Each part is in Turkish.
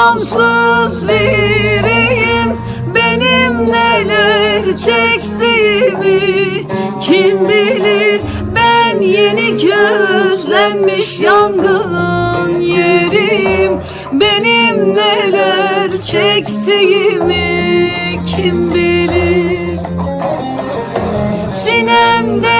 Cansız biriyim. Benim neler çektiğimi Kim bilir? Ben yeni közlenmiş yangın yerim. Benim neler çektiğimi kim bilir? Sinemdedir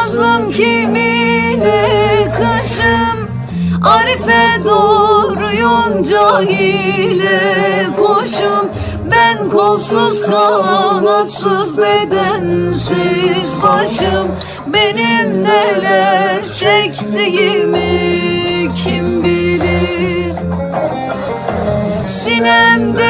yazım kimine kışım? Arife doğruyum cahile koşum. Ben kolsuz kanatsız bedensiz başım. Benim neler çektiğimi kim bilir? Sinemdedir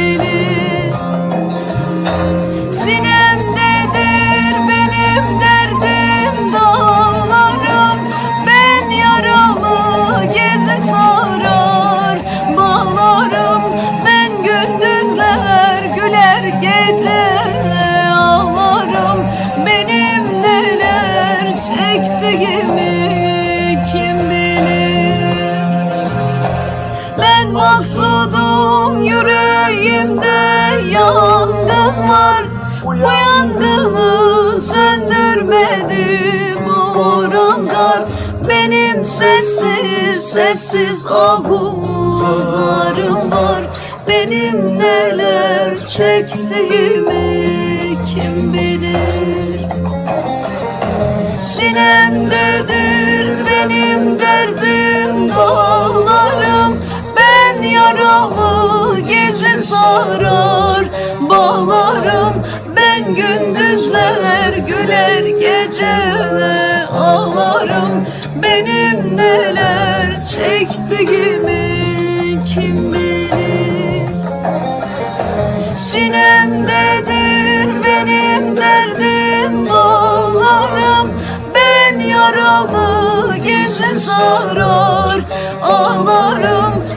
ben maksudum yüreğimde yangın var. Bu yangını söndürmedi boran kar Benim sessiz sessiz ahuzlarım var. Benim neler çektiğimi kim bilir? Sinemdedir benim derdim dağlarım Ben yaramı gizli sarar bağlarım Ben gündüzler güler gece ağlarım Benim neler çektiğimi kim bilir? Sinemdedir benim derdim dağlarım Ben yaramı gizli sarar ağlarım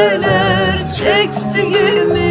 neler çektiğimi